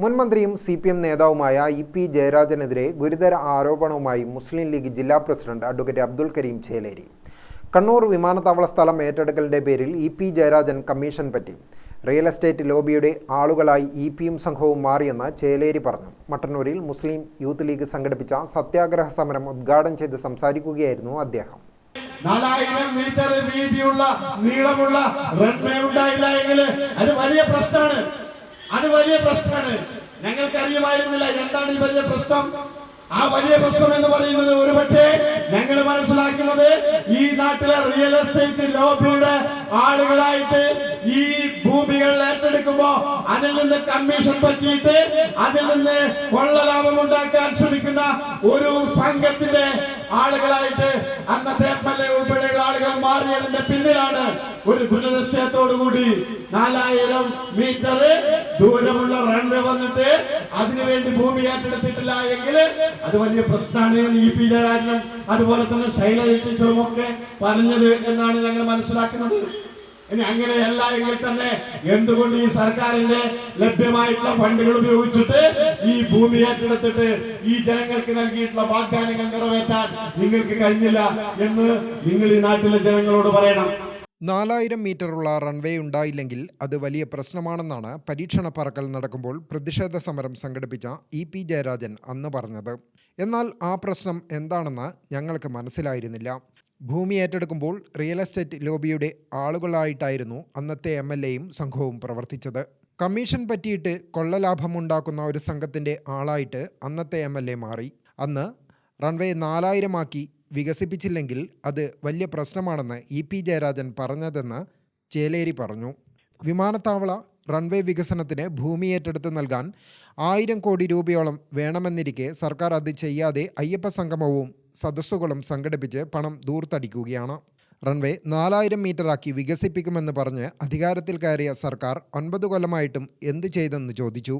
മുൻ മന്ത്രിയും C P M നേതാവുമായ ഇ പി ജയരാജനെതിരെ ഗുരുതര ആരോപണവുമായി മുസ്ലിം ലീഗ് ജില്ലാ പ്രസിഡന്റ് അഡ്വക്കേറ്റ് അബ്ദുൽ കരീം ചേലേരി. കണ്ണൂർ വിമാനത്താവള സ്ഥലം ഏറ്റെടുക്കലിന്റെ പേരിൽ ഇ പി ജയരാജൻ കമ്മീഷൻ പറ്റി. റിയൽ എസ്റ്റേറ്റ് ലോബിയുടെ ആളുകളായി ഇ പിയും സംഘവും മാറിയെന്ന് ചേലേരി പറഞ്ഞു. മട്ടന്നൂരിൽ മുസ്ലിം യൂത്ത് ലീഗ് സംഘടിപ്പിച്ച സത്യാഗ്രഹ സമരം ഉദ്ഘാടനം ചെയ്ത് സംസാരിക്കുകയായിരുന്നു അദ്ദേഹം. നാലായിരം മീറ്റർ വീതിയുള്ള നീളമുള്ള റൺവേ ഉണ്ടായില്ല എങ്കിൽ അത് വലിയ പ്രശ്നമാണ്. അത് വലിയ പ്രശ്നമാണ്. ഞങ്ങൾക്ക് അറിയുമായിരുന്നില്ല എന്താണ് ഈ വലിയ പ്രശ്നം. ആ വലിയ പ്രശ്നം എന്ന് പറയുന്നത് ഒരുപക്ഷെ ഞങ്ങൾ മനസ്സിലാക്കുന്നത് ഈ നാട്ടിലെ റിയൽ എസ്റ്റേറ്റ് ലോബിയുടെ ആളുകളായിട്ട് ഈ ഭൂമികൾ ഏറ്റെടുക്കുമ്പോ അതിൽ നിന്ന് കമ്മീഷൻ പറ്റിയിട്ട് അതിൽ നിന്ന് കൊള്ളലാഭം ഉണ്ടാക്കാൻ ശ്രമിക്കുന്ന ഒരു സംഘത്തിന്റെ ആളുകളായിട്ട് അന്നത്തെ എം എൽ എ ഉൾപ്പെടെയുള്ള ആളുകൾ മാറിയതിന്റെ പിന്നിലാണ് ഒരു ദുരനിശ്ചയത്തോടുകൂടി നാലായിരം മീറ്റർ ദൂരമുള്ള റൺവേ വന്നിട്ട് അതിനുവേണ്ടി ഭൂമി ഏറ്റെടുത്തിട്ടില്ല എങ്കിൽ അത് വലിയ പ്രശ്നമാണ് ഇ പി ജയരാജനും അതുപോലെ തന്നെ ശൈലജ ടീച്ചറും ഒക്കെ പറഞ്ഞത് എന്നാണ് ഞങ്ങൾ മനസ്സിലാക്കുന്നത്. ഇനി അങ്ങനെയല്ല എങ്കിൽ തന്നെ എന്തുകൊണ്ട് ഈ സർക്കാരിന്റെ ലഭ്യമായിട്ടുള്ള ഫണ്ടുകൾ ഉപയോഗിച്ചിട്ട് ഈ ഭൂമി ഏറ്റെടുത്തിട്ട് ഈ ജനങ്ങൾക്ക് നൽകിയിട്ടുള്ള വാഗ്ദാനങ്ങൾ നിറവേറ്റാൻ നിങ്ങൾക്ക് കഴിഞ്ഞില്ല എന്ന് നിങ്ങൾ ഈ നാട്ടിലെ ജനങ്ങളോട് പറയണം. നാലായിരം മീറ്ററുള്ള റൺവേ ഉണ്ടായില്ലെങ്കിൽ അത് വലിയ പ്രശ്നമാണെന്നാണ് പരീക്ഷണ പറക്കൽ നടക്കുമ്പോൾ പ്രതിഷേധ സമരം സംഘടിപ്പിച്ച ഇ പി ജയരാജൻ അന്ന് പറഞ്ഞത്. എന്നാൽ ആ പ്രശ്നം എന്താണെന്ന് ഞങ്ങൾക്ക് മനസ്സിലായിരുന്നില്ല. ഭൂമി ഏറ്റെടുക്കുമ്പോൾ റിയൽ എസ്റ്റേറ്റ് ലോബിയുടെ ആളുകളായിട്ടായിരുന്നു അന്നത്തെ എം എൽ എയും സംഘവും പ്രവർത്തിച്ചത്. കമ്മീഷൻ പറ്റിയിട്ട് കൊള്ളലാഭമുണ്ടാക്കുന്ന ഒരു സംഘത്തിന്റെ ആളായിട്ട് അന്നത്തെ എം എൽ എ മാറി. അന്ന് റൺവേ നാലായിരമാക്കി വികസിപ്പിച്ചില്ലെങ്കിൽ അത് വലിയ പ്രശ്നമാണെന്ന് ഇ പി ജയരാജൻ പറഞ്ഞതെന്ന് ചേലേരി പറഞ്ഞു. വിമാനത്താവള റൺവേ വികസനത്തിന് ഭൂമി ഏറ്റെടുത്ത് നൽകാൻ ആയിരം കോടി രൂപയോളം വേണമെന്നിരിക്കെ സർക്കാർ അത് ചെയ്യാതെ അയ്യപ്പ സംഗമവും സദസ്സുകളും സംഘടിപ്പിച്ച് പണം ദൂർത്തടിക്കുകയാണ്. റൺവേ നാലായിരം മീറ്ററാക്കി വികസിപ്പിക്കുമെന്ന് പറഞ്ഞ് അധികാരത്തിൽ കയറിയ സർക്കാർ ഒൻപത് കൊല്ലമായിട്ടും എന്ത് ചെയ്തെന്ന് ചോദിച്ചു.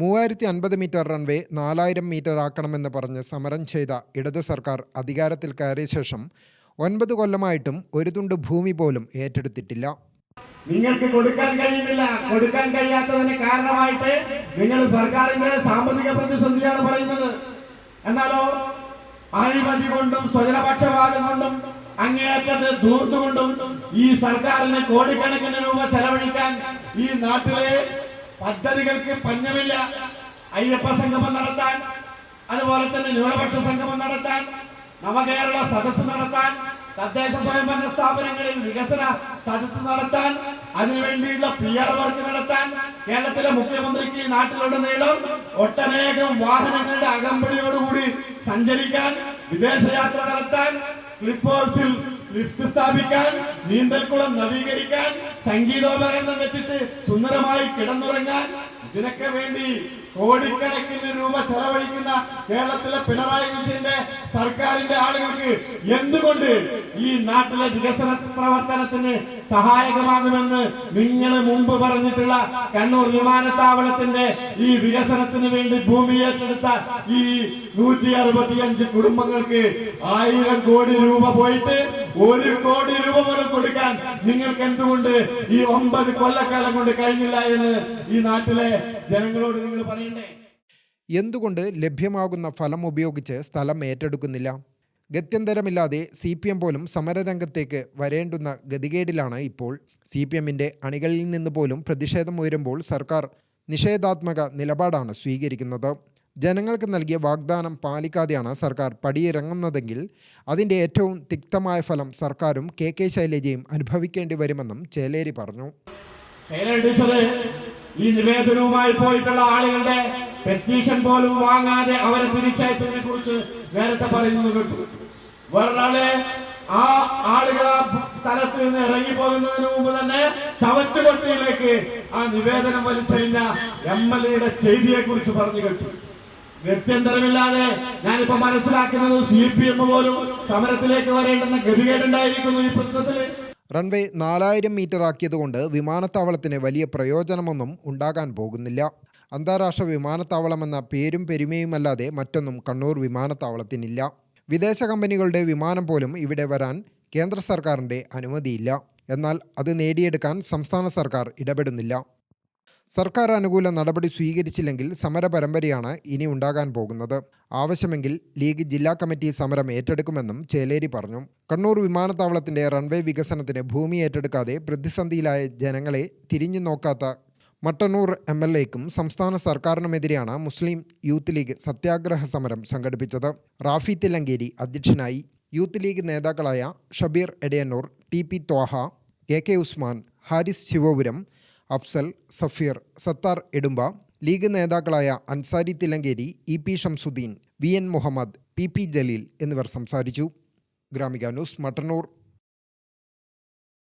മൂവായിരത്തി അൻപത് മീറ്റർ റൺവേ നാലായിരം മീറ്റർ ആക്കണമെന്ന് പറഞ്ഞ് സമരം ചെയ്ത ഇടത് സർക്കാർ അധികാരത്തിൽ കയറിയ ശേഷം ഒൻപത് കൊല്ലമായിട്ടും ഒരു തുണ്ട് ഭൂമി പോലും ഏറ്റെടുത്തിട്ടില്ല. നിങ്ങൾക്ക് കൊടുക്കാൻ കഴിയുന്നില്ല. കൊടുക്കാൻ കഴിയാത്തതിന് കാരണമായിട്ട് നിങ്ങൾ സർക്കാരിന്റെ സാമ്പത്തിക പ്രതിസന്ധിയാണ് പറയുന്നത്. എന്നാലോ അഴിമതി കൊണ്ടും സ്വജനപക്ഷപാതം കൊണ്ടും അങ്ങേയറ്റത് ധൂർത്തുകൊണ്ടും ഈ സർക്കാരിന് കോടിക്കണക്കിന് രൂപ ചെലവഴിക്കാൻ ഈ നാട്ടിലെ പദ്ധതികൾക്ക് പഞ്ഞമില്ല. അയ്യപ്പ സംഗമം നടത്താൻ അതുപോലെ തന്നെ ന്യൂനപക്ഷ സംഗമം നടത്താൻ നവകേരള സദസ് നടത്താൻ തദ്ദേശ സ്വയംഭരണ സ്ഥാപനങ്ങളിൽ വികസന സദസ് നടത്താൻ അതിനുവേണ്ടിയുള്ള പി ആർ വർക്ക് നടത്താൻ കേരളത്തിലെ മുഖ്യമന്ത്രിക്ക് നാട്ടിലുടനീളം ഒട്ടനേകം വാഹനങ്ങളുടെ അകമ്പടിയോടുകൂടി സഞ്ചരിക്കാൻ വിദേശയാത്ര നടത്താൻ ക്ലിഫ് ഹൗസിൽ ലിഫ്റ്റ് സ്ഥാപിക്കാൻ നീന്തൽക്കുളം നവീകരിക്കാൻ സംഗീതോപകരണം വെച്ചിട്ട് സുന്ദരമായി കിടന്നുറങ്ങാൻ ഇതിനൊക്കെ വേണ്ടി കോടിക്കണക്കിന് രൂപ ചെലവഴിക്കുന്ന കേരളത്തിലെ പിണറായി വിജയന്റെ സർക്കാരിന്റെ ആളുകൾക്ക് എന്തുകൊണ്ട് ഈ നാട്ടിലെ വികസന പ്രവർത്തനത്തിന് സഹായകമാകുമെന്ന് നിങ്ങൾ മുമ്പ് പറഞ്ഞിട്ടുള്ള കണ്ണൂർ വിമാനത്താവളത്തിന്റെ ഈ വികസനത്തിന് വേണ്ടി ഭൂമി ഏറ്റെടുത്ത ഈ നൂറ്റി അറുപത്തിയഞ്ച് കുടുംബങ്ങൾക്ക് ആയിരം കോടി രൂപ പോയിട്ട് ഒരു കോടി രൂപ പോലും കൊടുക്കാൻ നിങ്ങൾക്ക് എന്തുകൊണ്ട് ഈ ഒമ്പത് കൊല്ലക്കാലം കൊണ്ട് കഴിഞ്ഞില്ല എന്ന് ഈ നാട്ടിലെ ജനങ്ങളോട് നിങ്ങൾ പറയണ്ടേ? എന്തുകൊണ്ട് ലഭ്യമാകുന്ന ഫലം ഉപയോഗിച്ച് സ്ഥലം ഏറ്റെടുക്കുന്നില്ല? ഗത്യന്തരമില്ലാതെ സി പി എം പോലും സമരരംഗത്തേക്ക് വരേണ്ടുന്ന ഗതികേടിലാണ് ഇപ്പോൾ സി പി എമ്മിന്റെ അണികളിൽ നിന്ന് പോലും പ്രതിഷേധം ഉയരുമ്പോൾ സർക്കാർ നിഷേധാത്മക നിലപാടാണ് സ്വീകരിക്കുന്നത്. ജനങ്ങൾക്ക് നൽകിയ വാഗ്ദാനം പാലിക്കാതെയാണ് സർക്കാർ പടിയിറങ്ങുന്നതെങ്കിൽ അതിന്റെ ഏറ്റവും തിക്തമായ ഫലം സർക്കാരും കെ കെ ശൈലജയും അനുഭവിക്കേണ്ടി വരുമെന്നും ചേലേരി പറഞ്ഞു. ഈ നിവേദനവുമായി പോയിട്ടുള്ള ആളുകളുടെ പെറ്റീഷൻ പോലും വാങ്ങാതെ അവരെ തിരിച്ചയച്ചതിനെ കുറിച്ച് നേരത്തെ പറയുന്നത് കേട്ടു. വേറൊരാളെ ആ ആളുകൾ ആ സ്ഥലത്ത് നിന്ന് ഇറങ്ങി പോകുന്നതിന് മുമ്പ് തന്നെ ചവറ്റുകൊട്ടിയിലേക്ക് ആ നിവേദനം വലിച്ചെറിഞ്ഞ എം എൽ എയുടെ ചെയ്തിയെ കുറിച്ച് പറഞ്ഞു കേട്ടു. ഗത്യന്തരമില്ലാതെ ഞാനിപ്പോ മനസ്സിലാക്കുന്നത് സി പി എം പോലും സമരത്തിലേക്ക് വരേണ്ടെന്ന ഗതികേടുണ്ടായിരിക്കുന്നു ഈ പ്രശ്നത്തിൽ. റൺവേ നാലായിരം മീറ്റർ ആക്കിയതുകൊണ്ട് വിമാനത്താവളത്തിന് വലിയ പ്രയോജനമൊന്നും ഉണ്ടാകാൻ പോകുന്നില്ല. അന്താരാഷ്ട്ര വിമാനത്താവളമെന്ന പേരും പെരുമയുമല്ലാതെ മറ്റൊന്നും കണ്ണൂർ വിമാനത്താവളത്തിനില്ല. വിദേശ കമ്പനികളുടെ വിമാനം പോലും ഇവിടെ വരാൻ കേന്ദ്ര സർക്കാരിന്റെ അനുമതിയില്ല. എന്നാൽ അത് നേടിയെടുക്കാൻ സംസ്ഥാന സർക്കാർ ഇടപെടുന്നില്ല. സർക്കാർ അനുകൂല നടപടി സ്വീകരിച്ചില്ലെങ്കിൽ സമര പരമ്പരയാണ് ഇനി ഉണ്ടാകാൻ പോകുന്നത്. ആവശ്യമെങ്കിൽ ലീഗ് ജില്ലാ കമ്മിറ്റി സമരം ഏറ്റെടുക്കുമെന്നും ചേലേരി പറഞ്ഞു. കണ്ണൂർ വിമാനത്താവളത്തിന്റെ റൺവേ വികസനത്തിന് ഭൂമി ഏറ്റെടുക്കാതെ പ്രതിസന്ധിയിലായ ജനങ്ങളെ തിരിഞ്ഞു നോക്കാത്ത മട്ടന്നൂർ എം എൽ എക്കും സംസ്ഥാന സർക്കാരിനുമെതിരെയാണ് മുസ്ലിം യൂത്ത് ലീഗ് സത്യാഗ്രഹ സമരം സംഘടിപ്പിച്ചത്. റാഫി തില്ലങ്കേരി അധ്യക്ഷനായി യൂത്ത് ലീഗ് നേതാക്കളായ Shabeer Edayannur T P Thwaha A K Usman Haris Sivapuram Afsal Safeer Sathar Edumba league നേതാക്കളായ Ansari Thillankeri E P Shamsuddin V N Muhammad P P Jaleel എന്നിവർ സംസാരിച്ചു. Gramika news Mattannur.